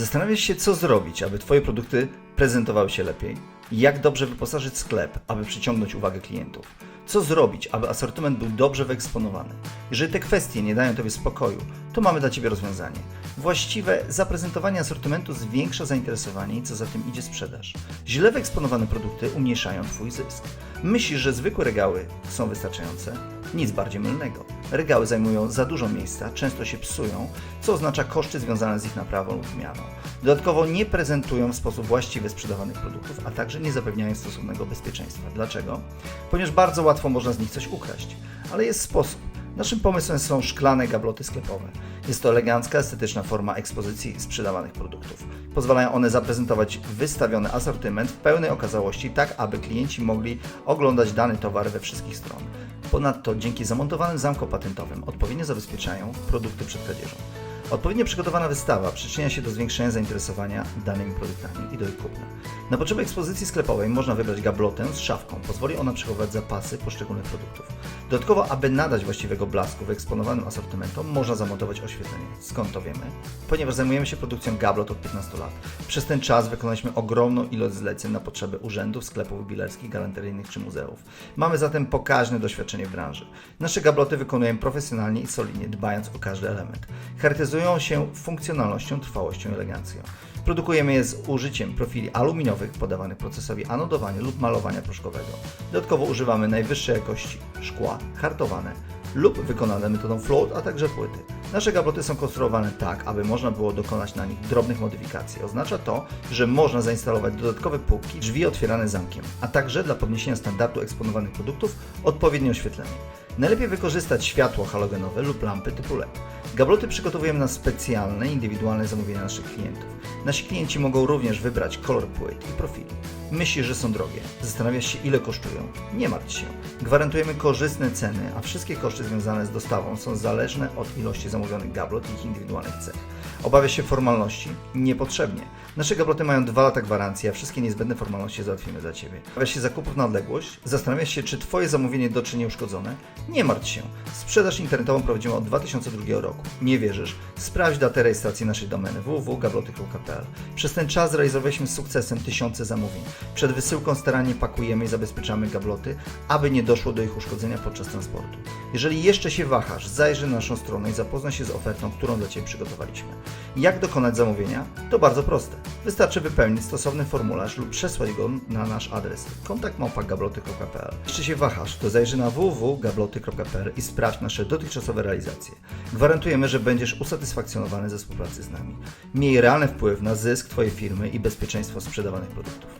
Zastanawiasz się, co zrobić, aby Twoje produkty prezentowały się lepiej? Jak dobrze wyposażyć sklep, aby przyciągnąć uwagę klientów? Co zrobić, aby asortyment był dobrze wyeksponowany? Jeżeli te kwestie nie dają Tobie spokoju, to mamy dla Ciebie rozwiązanie. Właściwe zaprezentowanie asortymentu zwiększa zainteresowanie i co za tym idzie sprzedaż. Źle wyeksponowane produkty umniejszają Twój zysk. Myślisz, że zwykłe regały są wystarczające? Nic bardziej mylnego. Regały zajmują za dużo miejsca, często się psują, co oznacza koszty związane z ich naprawą lub wymianą. Dodatkowo nie prezentują w sposób właściwy sprzedawanych produktów, a także nie zapewniają stosownego bezpieczeństwa. Dlaczego? Ponieważ bardzo łatwo można z nich coś ukraść, ale jest sposób. Naszym pomysłem są szklane gabloty sklepowe. Jest to elegancka, estetyczna forma ekspozycji sprzedawanych produktów. Pozwalają one zaprezentować wystawiony asortyment w pełnej okazałości, tak aby klienci mogli oglądać dany towar we wszystkich stron. Ponadto dzięki zamontowanym zamkom patentowym odpowiednio zabezpieczają produkty przed kradzieżą. Odpowiednio przygotowana wystawa przyczynia się do zwiększenia zainteresowania danymi produktami i do ich kupna. Na potrzeby ekspozycji sklepowej można wybrać gablotę z szafką. Pozwoli ona przechowywać zapasy poszczególnych produktów. Dodatkowo, aby nadać właściwego blasku wyeksponowanym asortymentom, można zamontować oświetlenie. Skąd to wiemy? Ponieważ zajmujemy się produkcją gablot od 15 lat. Przez ten czas wykonaliśmy ogromną ilość zleceń na potrzeby urzędów, sklepów jubilerskich, galanteryjnych czy muzeów. Mamy zatem pokaźne doświadczenie w branży. Nasze gabloty wykonujemy profesjonalnie i solidnie, dbając o każdy element. Charakteryzują się funkcjonalnością, trwałością i elegancją. Produkujemy je z użyciem profili aluminiowych podawanych procesowi anodowania lub malowania proszkowego. Dodatkowo używamy najwyższej jakości szkła hartowane lub wykonane metodą float, a także płyty. Nasze gabloty są konstruowane tak, aby można było dokonać na nich drobnych modyfikacji. Oznacza to, że można zainstalować dodatkowe półki, drzwi otwierane zamkiem, a także dla podniesienia standardu eksponowanych produktów odpowiednie oświetlenie. Najlepiej wykorzystać światło halogenowe lub lampy typu LED. Gabloty przygotowujemy na specjalne, indywidualne zamówienia naszych klientów. Nasi klienci mogą również wybrać kolor płyt i profili. Myślisz, że są drogie? Zastanawiasz się, ile kosztują? Nie martw się. Gwarantujemy korzystne ceny, a wszystkie koszty związane z dostawą są zależne od ilości zamówionych gablot i ich indywidualnych cech. Obawiasz się formalności? Niepotrzebnie. Nasze gabloty mają 2 lata gwarancji, a wszystkie niezbędne formalności załatwimy za Ciebie. Obawiasz się zakupów na odległość? Zastanawiasz się, czy Twoje zamówienie dotrze nieuszkodzone? Nie martw się. Sprzedaż internetową prowadzimy od 2002 roku. Nie wierzysz? Sprawdź datę rejestracji naszej domeny www.gabloty.pl. Przez ten czas zrealizowaliśmy z sukcesem tysiące zamówień. Przed wysyłką starannie pakujemy i zabezpieczamy gabloty, aby nie doszło do ich uszkodzenia podczas transportu. Jeżeli jeszcze się wahasz, zajrzyj na naszą stronę i zapoznaj się z ofertą, którą dla Ciebie przygotowaliśmy. Jak dokonać zamówienia? To bardzo proste. Wystarczy wypełnić stosowny formularz lub przesłać go na nasz adres kontakt.gabloty.pl Jeszcze się wahasz, to zajrzyj na www.gabloty.pl i sprawdź nasze dotychczasowe realizacje. Gwarantujemy, że będziesz usatysfakcjonowany ze współpracy z nami. Miej realny wpływ na zysk Twojej firmy i bezpieczeństwo sprzedawanych produktów.